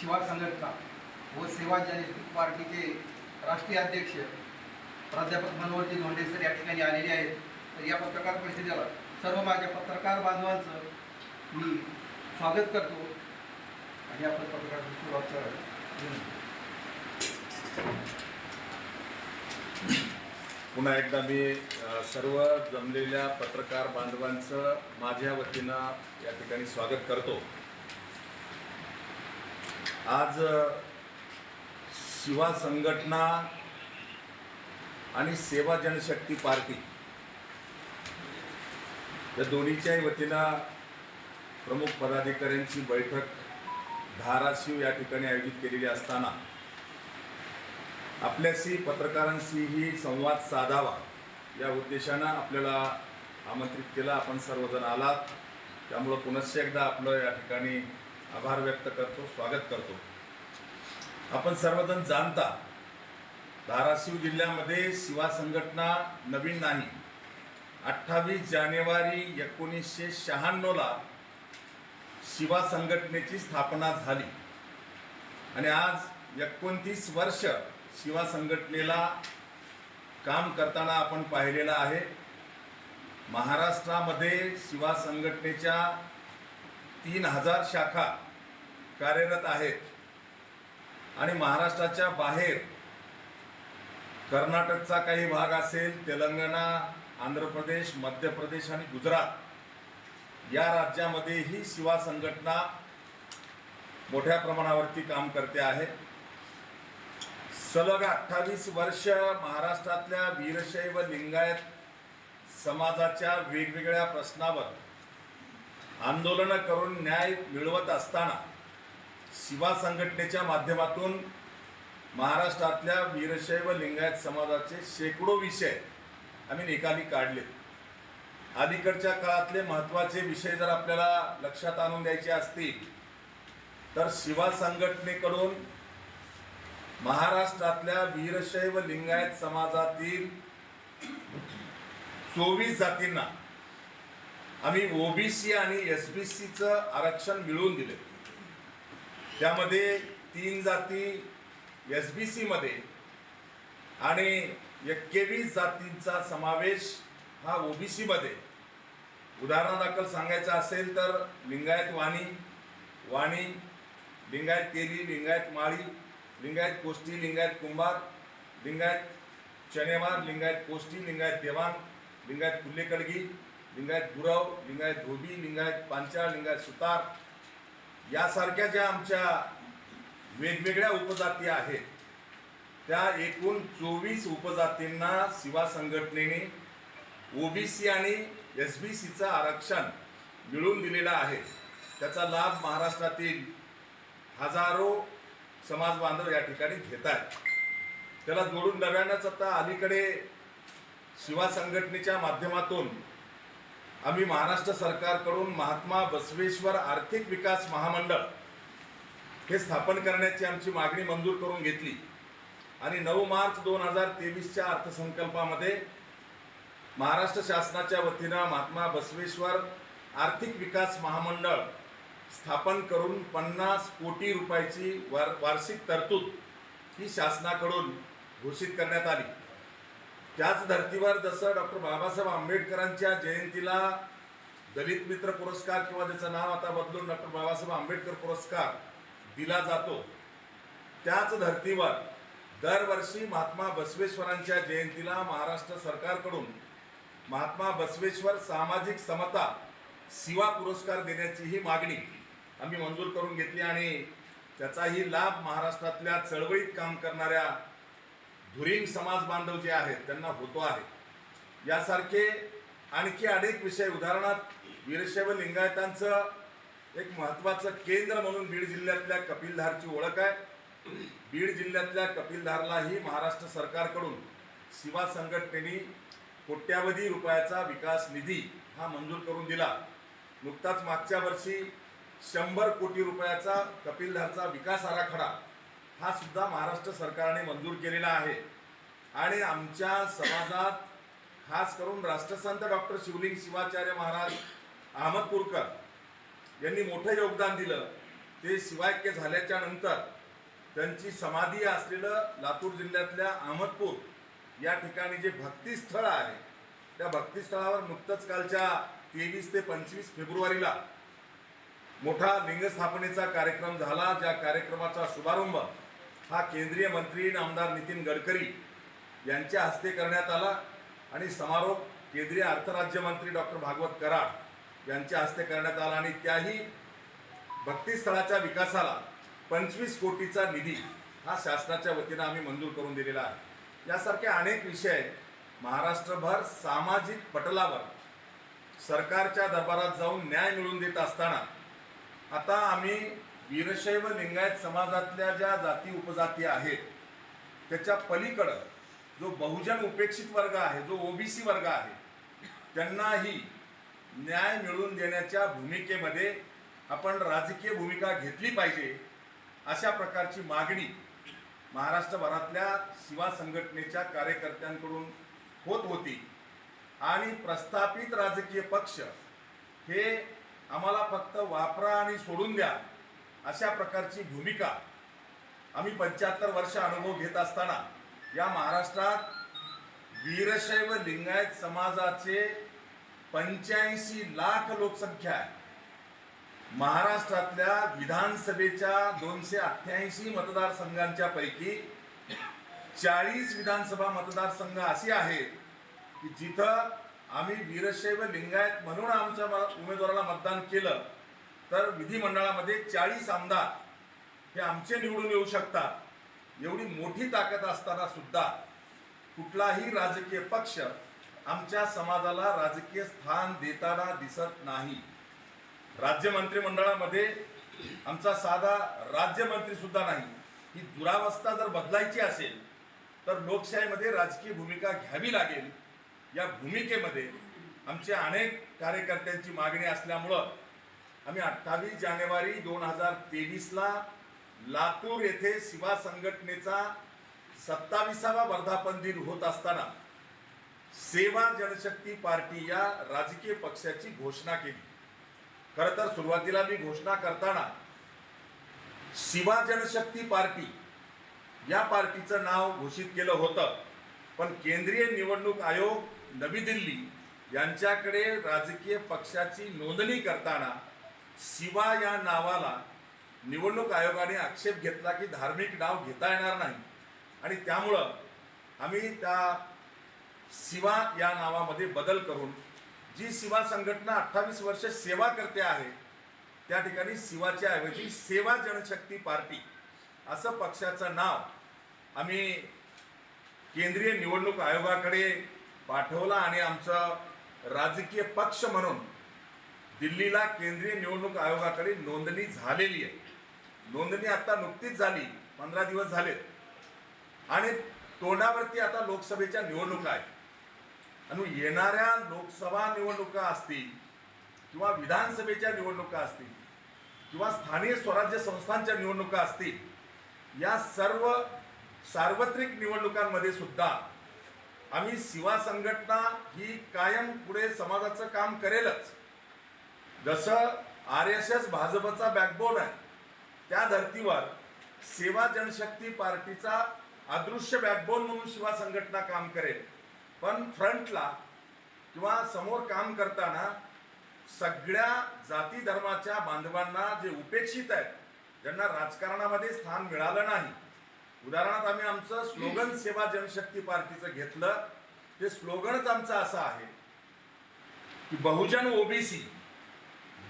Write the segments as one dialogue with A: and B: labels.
A: शिवा संघटना व सेवा जनशक्ती पार्टीचे राष्ट्रीय अध्यक्ष प्राध्यापक मनोहरजी धोंडे सर या ठिकाणी आलेले आहेत. तर या पत्रकार परिषदेला सर्व माझ्या पत्रकार बांधवांचं मी स्वागत करतो. आणि आपण पत्रकार सुरुवात
B: पुन्हा एकदा मी सर्व जमलेल्या पत्रकार बांधवांचं माझ्या वतीनं या ठिकाणी स्वागत करतो. आज शिवा संघटना आणि सेवा जनशक्ती पार्टी या दोन्हीच्याही वतीनं प्रमुख पदाधिकाऱ्यांची बैठक धाराशिव या ठिकाणी आयोजित केलेली असताना आपल्याशी पत्रकारांशीही संवाद साधावा या उद्देशानं आपल्याला आमंत्रित केलं. आपण सर्वजण आलात. त्यामुळं पुनश्च एकदा आपलं या ठिकाणी आभार व्यक्त करतो स्वागत करतो. आपण सर्वजण जाणता धाराशिव जिल्ह्यामध्ये शिवा संघटना नवीन नाही. अठ्ठावीस जानेवारी एकोणीसशे शहाण्णवला शिवा संघटनेची स्थापना झाली. आणि आज एकोणतीस वर्ष शिवा संघटनेला काम करताना आपण पाहिलेलं आहे. महाराष्ट्रामध्ये शिवा संघटनेच्या तीन हजार शाखा कार्यरत आहेत. आणि महाराष्ट्राच्या बाहेर कर्नाटकचा काही भाग असेल तेलंगणा आंध्र प्रदेश मध्य प्रदेश आणि गुजरात या राज्यामध्येही शिवा संघटना मोठ्या प्रमाणावरती काम करते आहे. सलग अठ्ठावीस वर्ष महाराष्ट्रातल्या वीरशैव लिंगायत समाजाच्या वेगवेगळ्या प्रश्नावर आंदोलनं करून न्याय मिळवत असताना शिवा संघटनेच्या माध्यमातून महाराष्ट्रातल्या वीरशैव लिंगायत समाजाचे शेकडो विषय आम्ही निकाली काढले. अलीकडच्या काळातले महत्त्वाचे विषय जर आपल्याला लक्षात आणून द्यायचे असतील तर शिवा संघटनेकडून महाराष्ट्रातल्या वीरशैव लिंगायत समाजातील चोवीस जातींना आम्ही ओबीसी आणि एस बी सीचं आरक्षण मिळवून दिले त्यामध्ये तीन जाती एस बी सीमध्ये आणि एक्केवीस जातींचा समावेश हा ओबीसीमध्ये उदाहरणादाखल सांगायचं असेल तर लिंगायत वाणी वाणी लिंगायत तेली लिंगायत माळी लिंगायत कोष्टी लिंगायत कुंभार लिंगायत चनेवार लिंगायत कोष्टी लिंगायत देवांग लिंगायत कुल्लेकडगी लिंगायत गुरव लिंगायत धोबी लिंगायत पांचाळ लिंगायत सुतार यासारख्या ज्या आमच्या वेगवेगळ्या उपजाती आहेत त्या एकूण चोवीस उपजातींना शिवा संघटनेने ओबीसी आणि एस बी सीचं आरक्षण मिळवून दिलेलं आहे. त्याचा लाभ महाराष्ट्रातील हजारो समाज बांधव या ठिकाणी घेत आहेत. त्याला जोडून नव्यानंच आता अलीकडे शिवा संघटनेच्या माध्यमातून आम्ही महाराष्ट्र सरकारकडून महात्मा बसवेश्वर आर्थिक विकास महामंडळ हे स्थापन करण्याची आमची मागणी मंजूर करून घेतली. आणि नऊ मार्च दोन हजार तेवीसच्या अर्थसंकल्पामध्ये महाराष्ट्र शासनाच्या वतीनं महात्मा बसवेश्वर आर्थिक विकास महामंडळ स्थापन करून पन्नास कोटी रुपयाची वार वार्षिक तरतूद ही शासनाकडून घोषित करण्यात आली. त्याच धर्तीवर जसं डॉक्टर बाबासाहेब आंबेडकरांच्या जयंतीला दलित मित्र पुरस्कार किंवा त्याचं नाव आता बदलून डॉक्टर बाबासाहेब आंबेडकर पुरस्कार दिला जातो त्याच धर्तीवर दरवर्षी महात्मा बसवेश्वरांच्या जयंतीला महाराष्ट्र सरकारकडून महात्मा बसवेश्वर सामाजिक समता सेवा पुरस्कार देण्याची ही मागणी आम्ही मंजूर करून घेतली आणि त्याचाही लाभ महाराष्ट्रातल्या चळवळीत काम करणाऱ्या धुरीण समाज बांधव जे आहेत त्यांना होतो आहे. यासारखे आणखी अनेक विषय उदाहरणार्थ वीरशैव लिंगायतांचं एक महत्त्वाचं केंद्र म्हणून बीड जिल्ह्यातल्या कपिलधारची ओळख आहे. बीड जिल्ह्यातल्या कपिलधारलाही महाराष्ट्र सरकारकडून शिवा संघटनेने कोट्यावधी रुपयाचा विकास निधी हा मंजूर करून दिला. नुकताच मागच्या वर्षी शंभर कोटी रुपयाचा कपिलधारचा विकास आराखडा हा सुद्धा महाराष्ट्र सरकारने मंजूर केलेला आहे. आणि आमच्या समाजात खास करून राष्ट्रसंत डॉक्टर शिवलिंग शिवाचार्य महाराज अहमदपूरकर यांनी मोठं योगदान दिलं. ते शिवाक्य झाल्याच्यानंतर त्यांची समाधी असलेलं लातूर जिल्ह्यातल्या अहमदपूर या ठिकाणी जे भक्तिस्थळ आहे त्या भक्तिस्थळावर नुकतंच कालच्या तेवीस ते पंचवीस फेब्रुवारीला मोठा लिंगस्थापनेचा कार्यक्रम झाला. ज्या कार्यक्रमाचा शुभारंभ हा केंद्रीय मंत्री आमदार नितीन गडकरी यांच्या हस्ते करण्यात आला आणि समारोप केंद्रीय अर्थराज्यमंत्री डॉक्टर भागवत कराड यांच्या हस्ते करण्यात आला आणि त्याही भक्तिस्थळाच्या विकासाला पंचवीस कोटीचा निधी हा शासनाच्या वतीनं आम्ही मंजूर करून दिलेला आहे. यासारखे अनेक विषय महाराष्ट्रभर सामाजिक पटलावर सरकारच्या दरबारात जाऊन न्याय मिळवून देत असताना आता आम्ही वीरशैव लिंगायत समाजातल्या ज्या जाती उपजाती आहेत त्याच्या पलीकडं जो बहुजन उपेक्षित वर्ग आहे जो ओबीसी वर्ग आहे त्यांनाही न्याय मिळवून देण्याच्या भूमिकेमध्ये आपण राजकीय भूमिका घेतली पाहिजे अशा प्रकारची मागणी महाराष्ट्रभरातल्या शिवा संघटनेच्या कार्यकर्त्यांकडून होत होती. आणि प्रस्थापित राजकीय पक्ष हे आम्हाला फक्त वापरा आणि सोडून द्या. अशा प्रकारची भूमिका आम्ही पंच्याहत्तर वर्ष अनुभव घेत असताना या महाराष्ट्रात वीरशैव लिंगायत समाजाचे पंच्याऐंशी लाख लोकसंख्या आहे. महाराष्ट्रातल्या विधानसभेच्या दोनशे अठ्ठ्याऐंशी मतदारसंघांच्या पैकी चाळीस विधानसभा मतदारसंघ असे आहेत की जिथं आम्ही वीरशैव लिंगायत म्हणून आमच्या उमेदवाराला मतदान केलं. तर विधिमंडळामध्ये चाळीस आमदार हे आमचे निवडून येऊ शकतात. एवढी मोठी ताकद असताना सुद्धा कुठलाही राजकीय पक्ष आमच्या समाजाला राजकीय स्थान देताना दिसत नाही. राज्य मंत्रिमंडळामध्ये आमचा साधा राज्यमंत्री सुद्धा नाही. ही दुरावस्था जर बदलायची असेल तर लोकशाहीमध्ये राजकीय भूमिका घ्यावी लागेल. या भूमिकेमध्ये आमच्या अनेक कार्यकर्त्यांची मागणी असल्यामुळं आम्ही अठ्ठावीस जानेवारी दोन हजार तेवीसला लातूर येथे शिवा संघटनेचा सत्तावीसावा वर्धापन दिन होत असताना सेवा जनशक्ती पार्टी या राजकीय पक्षाची घोषणा केली. खरं तर सुरुवातीला मी घोषणा करताना शिवा जनशक्ती पार्टी या पार्टीचं नाव घोषित केलं होतं. पण केंद्रीय निवडणूक आयोग नवी दिल्ली यांच्याकडे राजकीय पक्षाची नोंदणी करताना शिवा या नावाला निवडणूक आयोगाने आक्षेप घेतला की धार्मिक नाव घेता येणार नाही. आणि त्यामुळं आम्ही त्या शिवा या नावामध्ये बदल करून जी शिवा संघटना अठ्ठावीस वर्ष सेवा करते आहे त्या ठिकाणी शिवाच्या ऐवजी सेवा जनशक्ती पार्टी असं पक्षाचं नाव आम्ही केंद्रीय निवडणूक आयोगाकडे पाठवला आणि आमचं राजकीय पक्ष म्हणून दिल्लीला केंद्रीय निवडणूक आयोगाकडे नोंदणी झालेली आहे. नोंदणी आता नुकतीच झाली. पंधरा दिवस झालेत. आणि तोंडावरती आता लोकसभेच्या निवडणुका आहेत. आणि येणाऱ्या लोकसभा निवडणुका असतील किंवा विधानसभेच्या निवडणुका असतील किंवा स्थानिक स्वराज्य संस्थांच्या निवडणुका असतील या सर्व सार्वत्रिक निवडणुकांमध्ये सुद्धा आम्ही शिवा संघटना ही कायम पुढे समाजाचं काम करेलच. जसं आर एस एस भाजपचा बॅकबोन आहे त्या धर्तीवर सेवा जनशक्ती पार्टीचा अदृश्य बॅकबोन म्हणून शिवा संघटना काम करेल. पण फ्रंटला किंवा समोर काम करताना सगळ्या जाती धर्माच्या बांधवांना जे उपेक्षित आहेत ज्यांना राजकारणामध्ये स्थान मिळालं नाही. उदाहरणार्थ आम्ही आमचं स्लोगन सेवा जनशक्ती पार्टीचं घेतलं. ते स्लोगनच आमचं असं आहे की बहुजन ओबीसी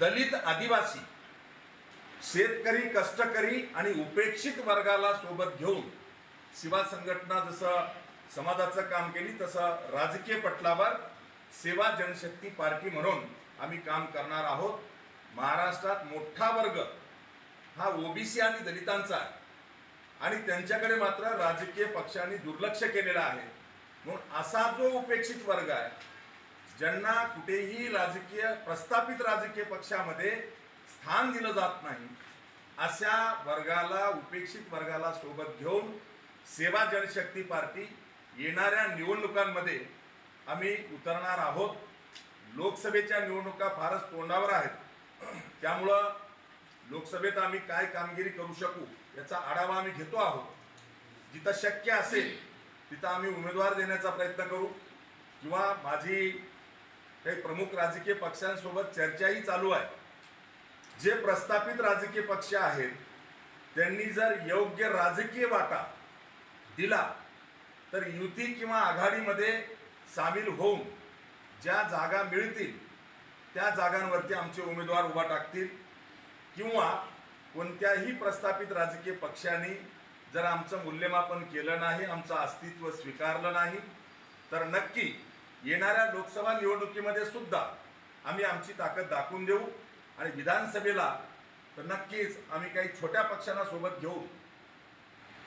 B: दलित आदिवासी शेतकरी कष्टकरी आणि उपेक्षित वर्गाला सोबत घेऊन शिवा संघटना जसं समाजाचं काम केली तसं राजकीय पटलावर सेवा जनशक्ती पार्टी म्हणून आम्ही काम करणार आहोत. महाराष्ट्रात मोठा वर्ग हा ओबीसी आणि दलितांचा आहे. आणि त्यांच्याकडे मात्र राजकीय पक्षांनी दुर्लक्ष केलेलं आहे. म्हणून असा जो उपेक्षित वर्ग आहे ज्यांना कुठेही राजकीय प्रस्थापित राजकीय पक्षामध्ये स्थान दिलं जात नाही अशा वर्गाला उपेक्षित वर्गाला सोबत घेऊन सेवा जनशक्ती पार्टी येणाऱ्या निवडणुकांमध्ये आम्ही उतरणार आहोत. लोकसभेच्या निवडणुका फारच तोंडावर आहेत. त्यामुळं लोकसभेत आम्ही काय कामगिरी करू शकू याचा आढावा आम्ही घेतो आहोत. जिथं शक्य असेल तिथं आम्ही उमेदवार देण्याचा प्रयत्न करू. किंवा माझी काही प्रमुख राजकीय पक्षांसोबत चर्चाही चालू आहे. जे प्रस्थापित राजकीय पक्ष आहेत त्यांनी जर योग्य राजकीय वाटा दिला तर युती किंवा आघाडीमध्ये सामील होऊन ज्या जागा मिळतील त्या जागांवरती आमचे उमेदवार उभा टाकतील किंवा कोणत्याही प्रस्थापित राजकीय पक्षांनी जर आमचं मूल्यमापन केलं नाही आमचं अस्तित्व स्वीकारलं नाही तर नक्की येणाऱ्या लोकसभा निवडणुकीमध्ये सुद्धा आम्ही आमची ताकद दाखवून देऊ आणि विधानसभेला तर नक्कीच आम्ही काही छोट्या पक्षांना सोबत घेऊन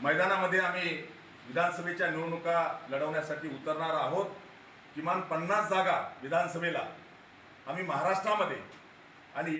B: मैदानामध्ये आम्ही विधानसभेच्या निवडणुका लढवण्यासाठी उतरणार आहोत. किमान पन्नास जागा विधानसभेला आम्ही महाराष्ट्रामध्ये आणि